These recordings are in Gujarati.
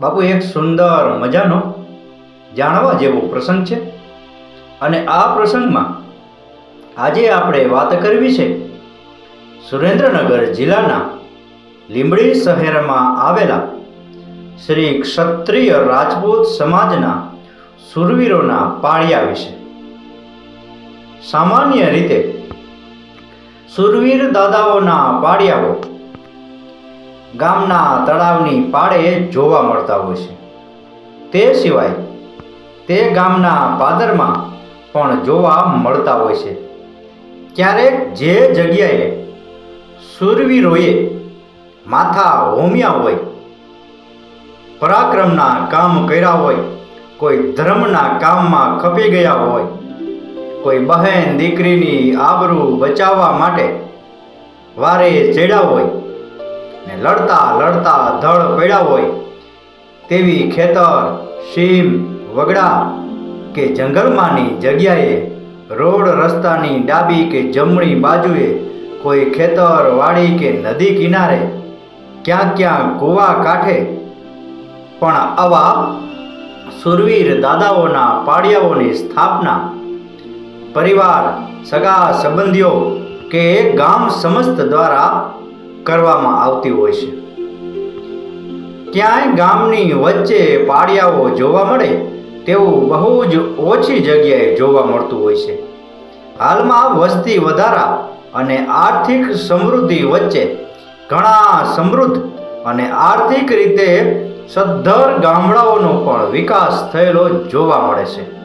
બાપુ, એક સુંદર મજાનો જાણવા જેવો પ્રસંગ છે. અને આ પ્રસંગમાં આજે આપણે વાત કરવી છે સુરેન્દ્રનગર જિલ્લાના લીંબડી શહેરમાં આવેલા શ્રી ક્ષત્રિય રાજપૂત સમાજના સુરવીરોના પાળિયા વિશે. સામાન્ય રીતે સુરવીર દાદાઓના પાળિયાઓ ગામના તળાવની પાળે જોવા મળતા હોય છે. તે સિવાય તે ગામના પાદરમાં પણ જોવા મળતા હોય છે. ક્યારેક જે જગ્યાએ સુરવીરોએ માથા હોમ્યા હોય, પરાક્રમના કામ કર્યા હોય, કોઈ ધર્મના કામમાં ખપી ગયા હોય, કોઈ બહેન દીકરીની આબરૂ બચાવવા માટે વારે ચડ્યા હોય ને લડતા લડતા ધળ પડ્યા હોય, તેવી ખેતર સીમ વગડા કે જંગલમાંની જગ્યાએ, રોડ રસ્તાની ડાબી કે જમણી બાજુએ કોઈ ખેતર, વાડી કે નદી કિનારે ક્યાં ક્યાં ગોવા કાંઠે. પણ આવા સુરવીર દાદાઓના પાડિયાઓની સ્થાપના, પરિવાર, સગા, સંબંધીઓ કે ગામ સમસ્ત દ્વારા કરવામાં આવતી હોય છે. ક્યાંય ગામની વચ્ચે પાળિયાઓ જોવા મળે, તેવું બહુ જ ઓછી જગ્યાએ જોવા મળતું હોય છે. હાલમાં વસ્તી વધારા અને આર્થિક સમૃદ્ધિ વચ્ચે ઘણા સમૃદ્ધ અને આર્થિક રીતે સદ્ધર ગામડાઓનો પણ વિકાસ થયેલો જોવા મળે છે.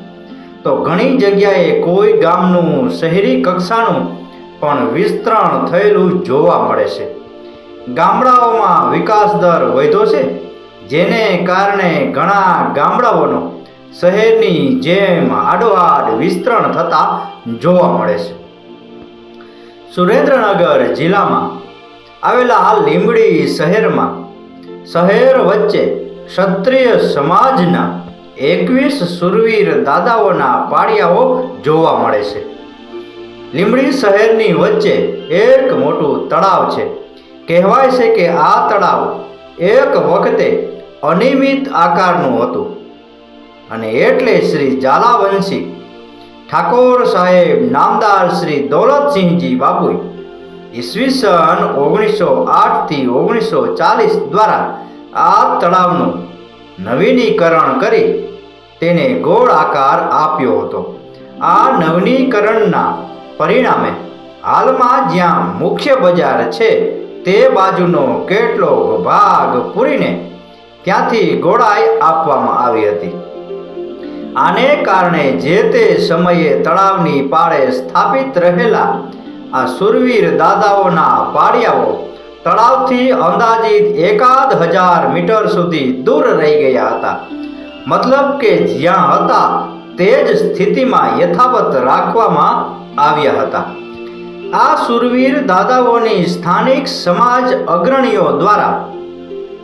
તો ઘણી જગ્યાએ કોઈ ગામનું શહેરી કક્ષાનું પણ વિસ્તરણ થયેલું જોવા મળે છે. ગામડાઓમાં વિકાસ દર વધ્યો છે, જેને કારણે ઘણા ગામડાઓનો શહેરની જેમ આડોઆડ વિસ્તરણ થતા જોવા મળે છે. સુરેન્દ્રનગર જિલ્લામાં આવેલા લીંબડી શહેરમાં શહેર વચ્ચે ક્ષત્રિય સમાજના એકવીસ સુરવીર દાદાઓના પાળિયાઓ જોવા મળે છે. લીંબડી શહેરની વચ્ચે એક મોટું તળાવ છે. કહેવાય છે કે આ તળાવ એક વખતે અનિયમિત આકારનું હતું. અને એટલે શ્રી ઝાલાવંશી ઠાકોર સાહેબ નામદાર શ્રી દૌલતસિંહજી બાપુએ ઈસવીસન ઓગણીસો આઠથી ઓગણીસો ચાલીસ દ્વારા આ તળાવનું નવીનીકરણ કરી તેને ગોળ આકાર આપ્યો હતો. આ નવીનીકરણના પરિણામે હાલમાં જ્યાં મુખ્ય બજાર છે તે બાજુનો કેટલોક ભાગ પૂરીને ત્યાંથી ગોળાઈ આપવામાં આવી હતી. આને કારણે જે તે સમયે તળાવની પાળે સ્થાપિત રહેલા આ સુરવીર દાદાઓના પાળિયાઓ તળાવથી અંદાજિત એકાદ હજાર મીટર સુધી દૂર રહી ગયા હતા. મતલબ કે જ્યાં હતા તે જ સ્થિતિમાં યથાવત રાખવામાં આવ્યા હતા. આ સુરવીર દાદાઓની સ્થાનિક સમાજ અગ્રણીઓ દ્વારા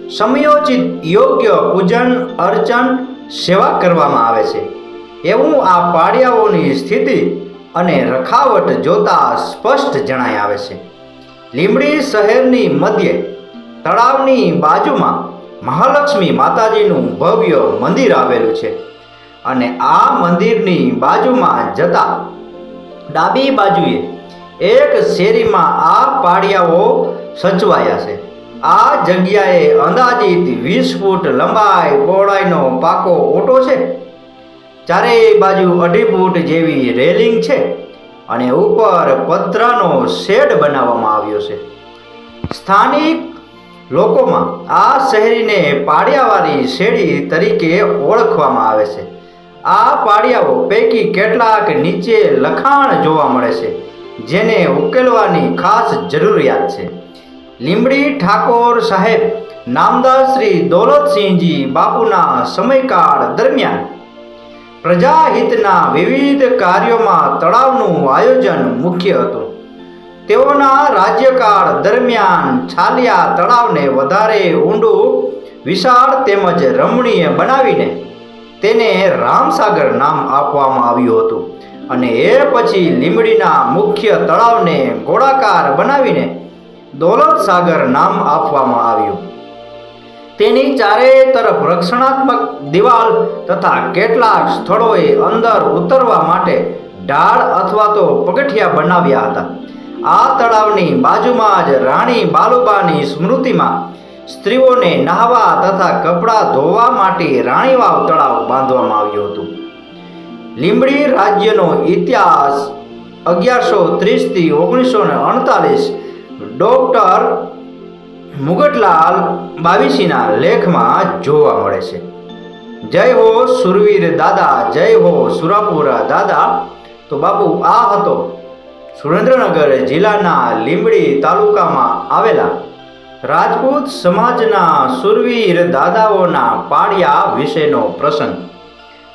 સમયોચિત યોગ્ય પૂજન, અર્ચન, સેવા કરવામાં આવે છે. એવું આ પાડિયાઓની સ્થિતિ અને રખાવટ જોતા સ્પષ્ટ જણાય આવે છે. લીંબડી શહેરની મધ્યે, તળાવની બાજુમાં મહાલક્ષ્મી માતાજીનું ભવ્ય મંદિર આવેલું છે અને આ મંદિરની બાજુમાં જતા ડાબી બાજુએ એક શેરીમાં આ પાળિયાઓ સચવાયા છે. આ જગ્યાએ અંદાજિત વીસ ફૂટ લંબાઈ પહોળાઈનો પાકો ઓટો છે. ચારેય બાજુ અઢી ફૂટ જેવી રેલિંગ છે અને ઉપર પતરાનો શેડ બનાવવામાં આવ્યો છે. સ્થાનિક લોકોમાં આ શહેરીને પાળિયાવાળી શેરી તરીકે ઓળખવામાં આવે છે. આ પાળિયાઓ પૈકી કેટલાક નીચે લખાણ જોવા મળે છે. જેને ઉકેલવાની ખાસ જરૂરિયાત છે. લીંબડી ઠાકોર સાહેબ, નામદાર શ્રી દોલતસિંહજી બાપુના સમયકાળ દરમિયાન પ્રજાહિતના વિવિધ કાર્યોમાં તળાવનું આયોજન મુખ્ય હતું. તેઓના રાજ્યકાળ દરમિયાન છાલિયા તળાવને વધારે ઊંડું, વિશાળ તેમજ રમણીય બનાવીને તેને રામસાગર નામ આપવામાં આવ્યું હતું. અને એ પછી લીંબડીના મુખ્ય તળાવને ગોળાકાર બનાવીને દોલત સાગર નામ આપવામાં આવ્યું. તેની ચારે તરફ રક્ષણાત્મક દિવાલ તથા કેટલાક સ્થળોએ અંદર ઉતરવા માટે ઢાળ અથવા તો પગથિયા બનાવ્યા હતા. આ તળાવની બાજુમાં જ રાણી બાલુબાની સ્મૃતિમાં સ્ત્રીઓને નહાવા તથા કપડાં ધોવા માટે રાણીવાવ તળાવ બાંધવામાં આવ્યું હતું. લીંબડી રાજ્યનો ઇતિહાસ અગિયારસો ત્રીસથી ઓગણીસો ને અડતાલીસ ડોક્ટર મુગટલાલ બાવીસીના લેખમાં જોવા મળે છે. જય હો સુરવીર દાદા, જય હો સુરાપુરા દાદા. તો બાપુ, આ હતો સુરેન્દ્રનગર જિલ્લાના લીંબડી તાલુકામાં આવેલા રાજપૂત સમાજના સુરવીર દાદાઓના પાળિયા વિશેનો પ્રસંગ.